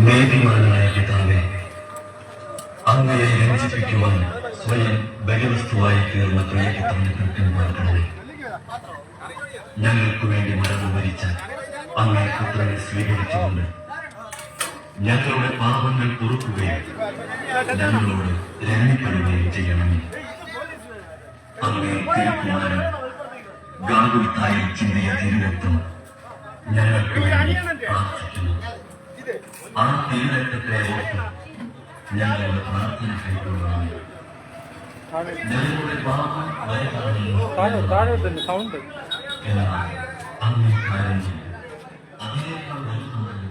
നീതിമാനായ പിതാവേ അങ്ങയെ രഞ്ജിപ്പിക്കുവാൻ സ്വയം ബലിവസ്തുവായി തീർന്ന പ്രിയപുത്രനെ കൃത്യമാക്കണമേ ഞങ്ങൾക്ക് വേണ്ടി മരണം ഭരിച്ച അങ്ങേ പുത്രനെ സ്വീകരിച്ചുകൊണ്ട് ഞങ്ങളുടെ പാപങ്ങൾ പൊറുക്കുകയും ഞങ്ങളോട് രമ്യപ്പെടുകയും ചെയ്യണമേ. അങ്ങേ തിരുക്കുമാരൻ ഗാകുൽത്തായി ചിന്തിയ തിരുവത്തും. ഞങ്ങൾക്ക് വേണ്ടി പ്രാർത്ഥിക്കുന്നു. ആ തിരുരക്തത്തെ ഓർത്ത് ഞങ്ങളുടെ പ്രാർത്ഥന കൈക്കൊള്ളണം ഞങ്ങളുടെ പാപം വരകാണെന്ന് താഴെ താഴോട്ടുണ്ട് സൗണ്ട് എന്നാൽ അങ്ങേ കാര്യം അതിനേക്കാൾ വലുതാണ്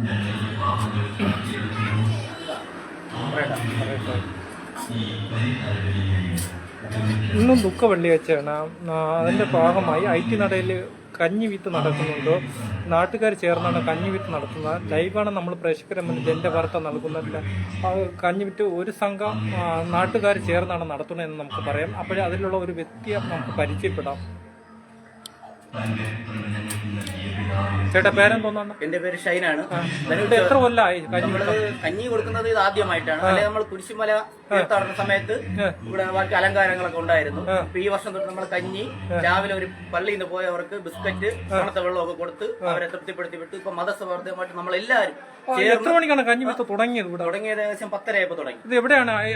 ഞങ്ങളുടെ പാപങ്ങൾ കാത്തിരിക്കുന്നു ഈ പരിഹാരങ്ങളെയും ഇന്നും ദുഃഖ വെള്ളി വെച്ചാണ് അതിന്റെ ഭാഗമായി ഐ ടി നടയിൽ കഞ്ഞി വിത്ത് നടക്കുന്നുണ്ടോ. നാട്ടുകാർ ചേർന്നാണ് കഞ്ഞി വിത്ത് നടത്തുന്നത്. ലൈവാണ് നമ്മൾ പ്രേക്ഷകരെ മുന്നിൽ എന്റെ വാർത്ത നൽകുന്നില്ല കഞ്ഞി വിറ്റ് ഒരു സംഘം നാട്ടുകാർ ചേർന്നാണ് നടത്തുന്നതെന്ന് നമുക്ക് പറയാം. അപ്പോഴേ അതിലുള്ള ഒരു വ്യക്തിയെ നമുക്ക് പരിചയപ്പെടാം. ചേട്ടാ പേരെന്തോന്നാണ്? എന്റെ പേര് ഷൈനാണ്. എത്ര കൊല്ലായി കഞ്ഞി കൊടുക്കുന്നത് ഇത് ആദ്യമായിട്ടാണ്. അല്ലെ നമ്മൾ കുരിശുമല തീർത്ഥാടന സമയത്ത് ഇവിടെ ബാക്കി അലങ്കാരങ്ങളൊക്കെ ഉണ്ടായിരുന്നു. ഇപ്പൊ ഈ വർഷം തൊട്ട് നമ്മൾ കഞ്ഞി രാവിലെ ഒരു പള്ളിയിൽ നിന്ന് പോയവർക്ക് ബിസ്ക്കറ്റ് തണുത്ത വെള്ളമൊക്കെ കൊടുത്ത് അവരെ തൃപ്തിപ്പെടുത്തി വിട്ടു. ഇപ്പൊ മതസൗഹാർദ്ദമായിട്ട് നമ്മൾ എല്ലാവരും എത്ര മണിക്കാണ് കഞ്ഞി വിത്ത് തുടങ്ങിയത് ഇവിടെ? തുടങ്ങിയത് ഏകദേശം പത്തരയപ്പോ തുടങ്ങി. ഇത് എവിടെയാണ്? ഐ-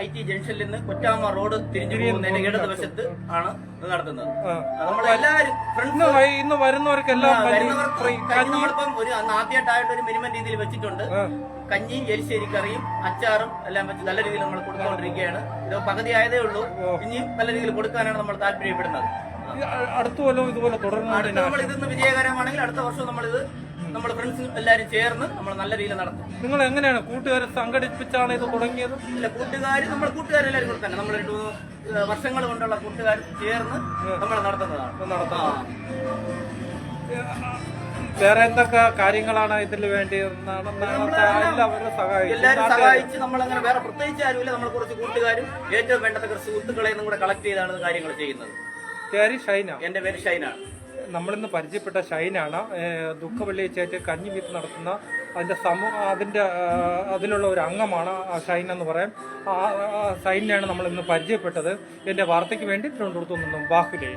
ഐ- ടി ജംഗ്ഷനിൽ നിന്ന് കൊറ്റാമ റോഡ് തിരിഞ്ഞു പോകുന്നതിന്റെ ഇടതുവശത്ത് ആണ് നടത്തുന്നത്. ആ. നമ്മളെല്ലാരും ഇന്ന് വരുന്നവർക്കെല്ലാം വരുന്നവർക്ക് ഒരു ആദ്യമായിട്ടായിട്ട് ഒരു മിനിമം രീതിയിൽ വെച്ചിട്ടുണ്ട്. കഞ്ഞിയും എരിശ്ശേരി കറിയും അച്ചാറും എല്ലാം വെച്ച് നല്ല രീതിയിൽ നമ്മൾ കൊടുത്തുകൊണ്ടിരിക്കുകയാണ് ഇത് പകുതി ആയതേ ഉള്ളൂ. ഇനിയും നല്ല രീതിയിൽ കൊടുക്കാനാണ് നമ്മൾ താല്പര്യപ്പെടുന്നത്. അടുത്ത കൊല്ലം ഇതുപോലെ തുടർന്ന് നമ്മൾ ഇതിന്ന് വിജയകരമാണെങ്കിൽ അടുത്ത വർഷം നമ്മൾ ഇത് നമ്മുടെ ഫ്രണ്ട്സ് എല്ലാവരും ചേർന്ന് നമ്മൾ നല്ല രീതിയിൽ നടത്തും. നിങ്ങൾ എങ്ങനെയാണ് കൂട്ടുകാരെ സംഘടിപ്പിച്ചാണ് ഇത് തുടങ്ങിയത്? ഇല്ല കൂട്ടുകാർ നമ്മൾ കൂട്ടുകാരെല്ലാവരും കൂടെ തന്നെ. നമ്മൾ രണ്ടു വർഷങ്ങൾ കൊണ്ടുള്ള കൂട്ടുകാർ ചേർന്ന് നമ്മൾ നടത്തുന്നതാണ്. നടത്തുന്നത് വേറെ എന്തൊക്കെ കാര്യങ്ങളാണ് ഇതിൽ വേണ്ടി എല്ലാവരും സഹായിച്ചു എല്ലാവരും സഹായിച്ച് നമ്മൾ അങ്ങനെ വേറെ പ്രത്യേകിച്ച് ആരുമില്ല. നമ്മൾ കുറച്ച് കൂട്ടുകാരും ഏറ്റവും വേണ്ടത്ര സുഹൃത്തുക്കളെ കൂടെ കളക്ട് ചെയ്താണ് കാര്യങ്ങൾ ചെയ്യുന്നത്. പേര് ഷൈന. എന്റെ പേര് ഷൈനാണ് നമ്മളിന്ന് പരിചയപ്പെട്ട ഷൈനാണ്. ഏഹ് ദുഃഖ വെള്ളിയാഴ്ചയായിട്ട് കഞ്ഞി വീട്ട് നടത്തുന്ന അതിന്റെ സമൂഹ അതിന്റെ ആ, അതിലുള്ള ഒരു അംഗമാണ് ആ ഷൈൻ എന്ന് പറയാം. ആ ഷൈനെയാണ് നമ്മൾ ഇന്ന് പരിചയപ്പെട്ടത്. എന്റെ വാർത്തയ്ക്ക് വേണ്ടി തിരുവനന്തപുരത്തു നിന്നും ബാഹുലേ.